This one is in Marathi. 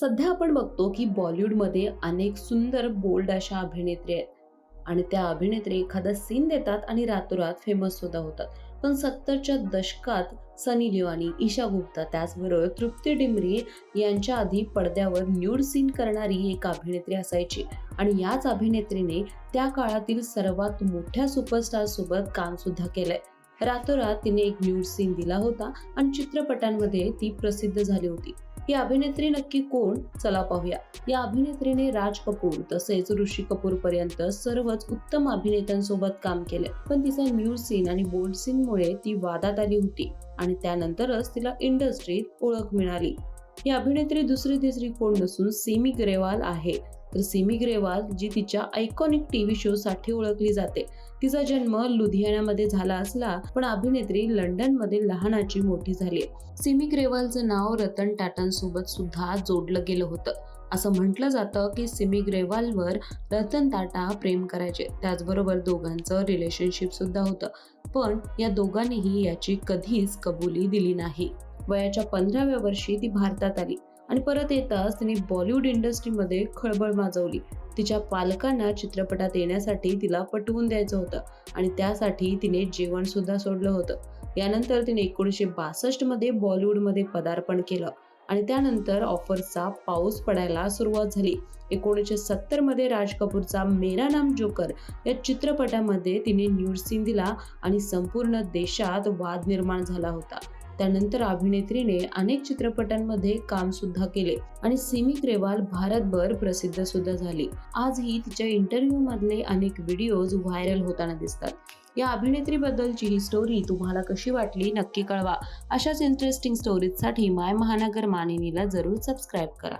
सध्या आपण बघतो की बॉलिवूडमध्ये अनेक सुंदर बोल्ड अशा अभिनेत्री आहेत. आणि त्या अभिनेत्री एखादा सीन देतात आणि रातोरात फेमस सुद्धा होतात. पण सत्तरच्या दशकात सनी लिवानी ईशा गुप्ता त्याचबरोबर तृप्ती डिमरी यांच्या आधी पडद्यावर न्यूड सीन करणारी एक अभिनेत्री असायची. आणि याच अभिनेत्रीने त्या काळातील सर्वात मोठ्या सुपरस्टार सोबत काम सुद्धा केलंय. रातोरात तिने एक न्यूड सीन दिला होता आणि चित्रपटांमध्ये ती प्रसिद्ध झाली होती. ही अभिनेत्री नक्की कोण? चला पाहूया. या अभिनेत्रीने राज कपूर तसेच ऋषी कपूर पर्यंत सर्वच उत्तम अभिनेत्यांसोबत काम केले. पण तिचा न्यूड सीन आणि बोल्ड सीनमुळे ती वादात आली होती आणि त्यानंतरच तिला इंडस्ट्रीत ओळख मिळाली. ही अभिनेत्री दुसरी तिसरी कोण नसून सिमी ग्रेवाल आहे. तर सिमी ग्रेवाल जी तिच्या आयकॉनिक टीव्ही शो साठी ओळखली जाते. तिचा जन्म लुधियानामध्ये झाला असला पण अभिनेत्री लंडनमध्ये लहानाची मोठी झाली. सिमी ग्रेवालचं नाव रतन टाटांसोबत सुद्धा जोडलं गेलं होतं. असं म्हटलं जातं की सिमी ग्रेवालवर रतन टाटा प्रेम करायचे. त्याचबरोबर दोघांचं रिलेशनशिप सुद्धा होतं. पण या दोघांनीही याची कधीच कबुली दिली नाही. वयाच्या पंधराव्या वर्षी ती भारतात आली. आणि परत येताच तिने बॉलिवूड इंडस्ट्रीमध्ये खळबळ माजवली. तिच्या पालकांना चित्रपटात येण्यासाठी तिला पटवून द्यायचं होतं आणि त्यासाठी तिने जेवण सुद्धा सोडलं होतं. यानंतर तिने एकोणीसशे बासष्टमध्ये बॉलिवूडमध्ये पदार्पण केलं आणि त्यानंतर ऑफर्सचा पाऊस पडायला सुरुवात झाली. एकोणीसशे सत्तरमध्ये राज कपूरचा मेरा नाम जोकर या चित्रपटामध्ये तिने न्यूड सीन दिला आणि संपूर्ण देशात वाद निर्माण झाला होता. त्यानंतर अभिनेत्रीने अनेक चित्रपटांमध्ये काम सुद्धा केले आणि सिमी ग्रेवाल भारतभर प्रसिद्ध सुद्धा झाली. आजही तिच्या इंटरव्ह्यू मधले अनेक व्हिडिओज व्हायरल होताना दिसतात. या अभिनेत्रीबद्दलची ही स्टोरी तुम्हाला कशी वाटली नक्की कळवा. अशाच इंटरेस्टिंग स्टोरीजसाठी माय महानगर मानिनीला जरूर सबस्क्राईब करा.